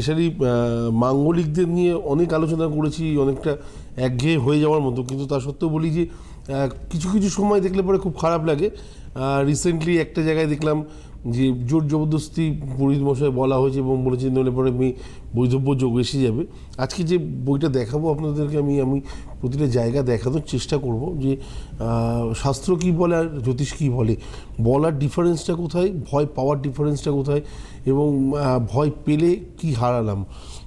Specially মাঙ্গলিকদের নিয়ে অনেক আলোচনা করেছি, অনেকটা একঘেয়ে হয়ে যাওয়ার মতো। কিন্তু তা সত্ত্বেও বলি যে কিছু কিছু সময় দেখলে পরে খুব খারাপ লাগে। রিসেন্টলি একটা জায়গায় দেখলাম যে জোর জবরদস্তি পুরোহিত মশাই বলা হয়েছে এবং বলেছে নইলে পরে মেয়ে বৈধব্য যোগ এসে যাবে। আজকে যে বইটা দেখাবো আপনাদেরকে আমি আমি প্রতিটা জায়গা দেখানোর চেষ্টা করব যে শাস্ত্র কী বলে আর জ্যোতিষ কী বলে। বলার ডিফারেন্সটা কোথায়? ভয় পাওয়ার ডিফারেন্সটা কোথায়? এবং ভয় পেলে কি হারালাম?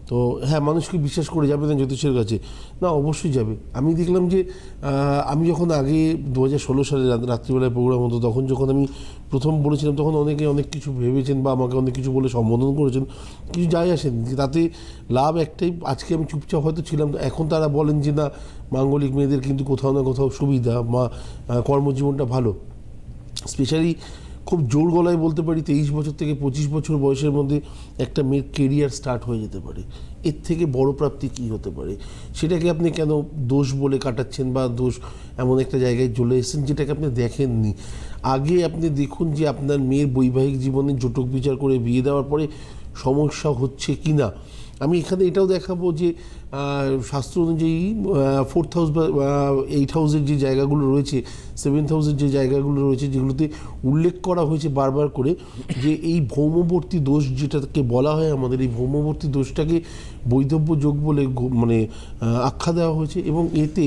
তো হ্যাঁ মানুষ কি বিশ্বাস করে যাবে না জ্যোতিষের কাছে। না, অবশ্যই যাবে। আমি দেখলাম যে আমি যখন আগে দু হাজার ষোলো সালে রাত- রাত্রিবেলায় প্রোগ্রাম হতো, তখন যখন আমি প্রথম বলেছিলাম, তখন অনেকে অনেক কিছু ভেবেছেন বা আমাকে অনেক কিছু বলে সম্বোধন করেছেন, কিছু যাই আসেন। তাতে লাভ একটাই, আজকে আমি চুপচাপ হয়তো ছিলাম, এখন তারা বলেন যে না, মাঙ্গলিক মেয়েদের কিন্তু কোথাও না কোথাও সুবিধা বা কর্মজীবনটা ভালো। স্পেশালি খুব জোর গলায় বলতে পারি তেইশ বছর থেকে পঁচিশ বছর বয়সের মধ্যে একটা মেয়ের কেরিয়ার স্টার্ট হয়ে যেতে পারে। এর থেকে বড় প্রাপ্তি কী হতে পারে? সেটাকে আপনি কেন দোষ বলে কাটাচ্ছেন বা দোষ এমন একটা জায়গায় চলে এসেছেন যেটাকে আপনি দেখেননি? আগে আপনি দেখুন যে আপনার মেয়ের বৈবাহিক জীবনে জটক বিচার করে বিয়ে দেওয়ার পরে সমস্যা হচ্ছে কি না আমি এখানে এটাও দেখাবো যে শাস্ত্র অনুযায়ী ফোর্থ হাউস বা এইট হাউসের যে জায়গাগুলো রয়েছে সেভেন্থ হাউসের যে জায়গাগুলো রয়েছে, যেগুলোতে উল্লেখ করা হয়েছে বারবার করে, যে এই ভৌমবর্তী দোষ যেটাকে বলা হয় আমাদের, এই ভৌমবর্তী দোষটাকে বৈধব্য যোগ বলে মানে আখ্যা দেওয়া হয়েছে এবং এতে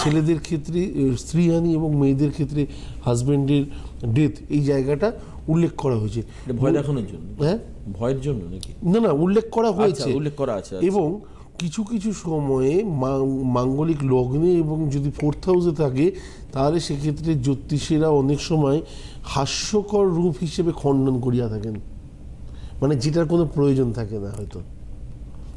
ছেলেদের ক্ষেত্রে স্ত্রীহানি এবং মেয়েদের ক্ষেত্রে হাজব্যান্ডের ডেথ এই জায়গাটা উল্লেখ করা হয়েছে। ভয় দেখানোর জন্য? হ্যাঁ? ভয়ের জন্য নাকি? না না উল্লেখ করা আচ্ছা হয়েছে। উল্লেখ করা আছে আচ্ছা। এবং কিছু কিছু সময়ে মাঙ্গলিক লগ্নে এবং যদি ফোর্থ হাউসে থাকে তাহলে সেক্ষেত্রে জ্যোতিষীরা অনেক সময় হাস্যকর রূপ হিসেবে খণ্ডন করিয়া থাকেন। মানে যেটার কোনো প্রয়োজন থাকে না হয়তো।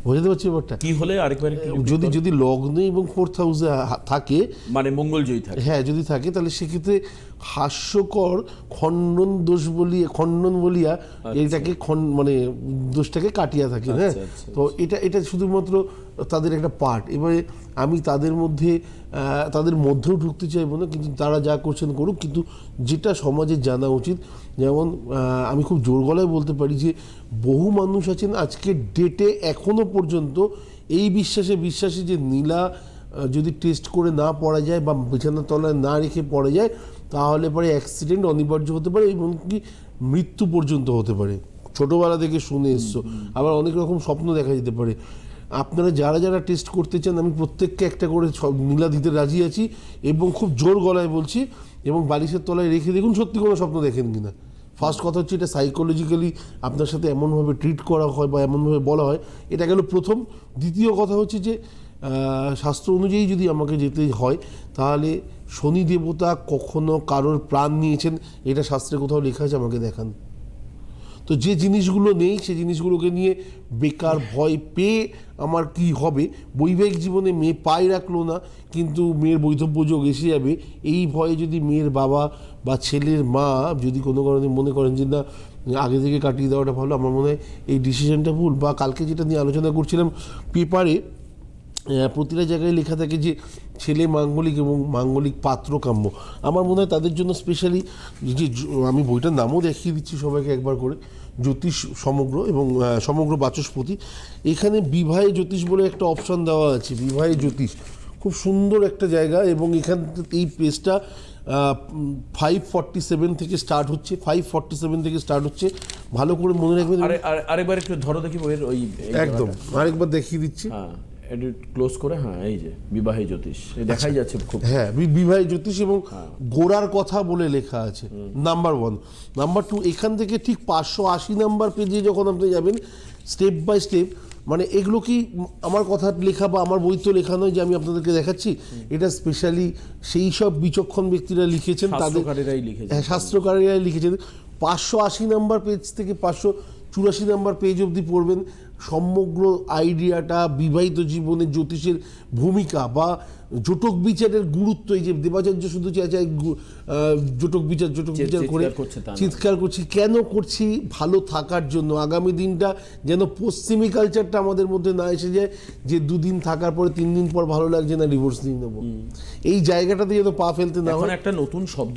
বুঝতে পারছি ব্যাপারটা? কি হলে আরেকবার যদি। যদি লগ্নে এবং ফোর্থ হাউসে থাকে মানে মঙ্গলজয়ী থাকে। হ্যাঁ যদি থাকে তাহলে সেক্ষেত্রে হাস্যকর খণ্ডন দোষ বলিয়া খণ্ডন বলিয়া এইটাকে মানে দোষটাকে কাটিয়া থাকে হ্যাঁ? আচ্ছা, আচ্ছা, তো এটা এটা শুধুমাত্র তাদের একটা পার্ট এবারে আমি তাদের মধ্যে তাদের মধ্যেও ঢুকতে চাইব না কিন্তু তারা যা করছেন করুক কিন্তু যেটা সমাজে জানা উচিত যেমন আমি খুব জোর গলায় বলতে পারি যে বহু মানুষ আছেন আজকে ডেটে এখনও পর্যন্ত এই বিশ্বাসে বিশ্বাসী যে নীলা যদি টেস্ট করে না পড়া যায় বা বিছানার তলায় না রেখে পড়া যায় তাহলে পরে অ্যাক্সিডেন্ট অনিবার্য হতে পারে এবং কি মৃত্যু পর্যন্ত হতে পারে। ছোটোবেলা থেকে শুনে এসছো। আবার অনেক রকম স্বপ্ন দেখা যেতে পারে। আপনারা যারা যারা টেস্ট করতে চান, আমি প্রত্যেককে একটা করে নীলা দিতে রাজি আছি এবং খুব জোর গলায় বলছি এবং বালিশের তলায় রেখে দেখুন সত্যি কোনো স্বপ্ন দেখেন কিনা। ফার্স্ট কথা হচ্ছে এটা সাইকোলজিক্যালি আপনার সাথে এমনভাবে ট্রিট করা হয় বা এমনভাবে বলা হয়। এটা গেল প্রথম। দ্বিতীয় কথা হচ্ছে যে শাস্ত্র অনুযায়ী যদি আমাকে যেতে হয়, তাহলে শনি দেবতা কখনো কারোর প্রাণ নিয়েছেন, এটা শাস্ত্রে কোথাও লেখা আছে, আমাকে দেখান। তো যে জিনিসগুলো নেই সেই জিনিসগুলোকে নিয়ে বেকার ভয় পেয়ে আমার কি হবে? বৈবাহিক জীবনে মেয়ে পায়ে রাখল না, কিন্তু মেয়ের বৈধব্য যোগ এসে যাবে। এই ভয়ে যদি মেয়ের বাবা বা ছেলের মা যদি কোনো কারণে মনে করেন যে, না, আগে থেকে কাটিয়ে দেওয়াটা ভালো আমার মনে হয় এই ডিসিশনটা ভুল। বা কালকে যেটা নিয়ে আলোচনা করছিলাম, পেপারে প্রতিটা জায়গায় লেখা থাকে যে ছেলে মাঙ্গলিক এবং মাঙ্গলিক পাত্র কাম্য আমার মনে হয় তাদের জন্য স্পেশালি যে আমি বইটার নামও দেখিয়ে দিচ্ছি সবাইকে একবার করে। জ্যোতিষ সমগ্র এবং সমগ্র বাচস্পতি। এখানে বিবাহে জ্যোতিষ বলে একটা অপশন দেওয়া আছে বিবাহে জ্যোতিষ। খুব সুন্দর একটা জায়গা এবং এখান থেকে এই পেজটা ফাইভ ফর্টি সেভেন থেকে স্টার্ট হচ্ছে। ফাইভ ফর্টি সেভেন থেকে স্টার্ট হচ্ছে। ভালো করে মনে রাখবেন। আরে আরে- আরেকবার একটু ধরো দেখি বইয়ের ওই একদম। আরেকবার দেখিয়ে দিচ্ছি। হ্যাঁ। এডিট ক্লোজ করে হ্যাঁ এই যে বিবাহে জ্যোতিষ। দেখাই যাচ্ছে খুব হ্যাঁ বিবাহ জ্যোতিষ এবং গোড়ার কথা বলে লেখা আছে। নাম্বার ওয়ান নাম্বার টু এখান থেকে ঠিক পাঁচশো আশি নাম্বার পেজে যখন আপনি যাবেন স্টেপ বাই স্টেপ মানে এগুলো কি আমার কথা লেখা বা আমার বই তো লেখা নয় যে আমি আপনাদেরকে দেখাচ্ছি? এটা স্পেশালি সেই সব বিচক্ষণ ব্যক্তিরা লিখেছেন তাদের শাস্ত্রকারেরাই হ্যাঁ শাস্ত্রকারেরা লিখেছেন। পাঁচশো আশি নাম্বার পেজ থেকে পাঁচশো চুরাশি নাম্বার পেজ অবধি পড়বেন। সমগ্র আইডিয়াটা বিবাহিত জীবনে জ্যোতিষের ভূমিকা বা জটক বিচারের গুরুত্ব এই যে দেবাচার্য শুধু চাই চাই গু- আহ, জটক বিচার জটক বিচার করে চিৎকার করছে কেন করছি? ভালো থাকার জন্য। আগামী দিনটা যেন পশ্চিমী কালচারটা আমাদের মধ্যে না এসে যায় যে দুদিন থাকার পরে তিন দিন পর ভালো লাগছে না ডিভোর্স নিয়ে নেব। এই জায়গাটাতে যেন পা ফেলতে না হয়। একটা নতুন শব্দ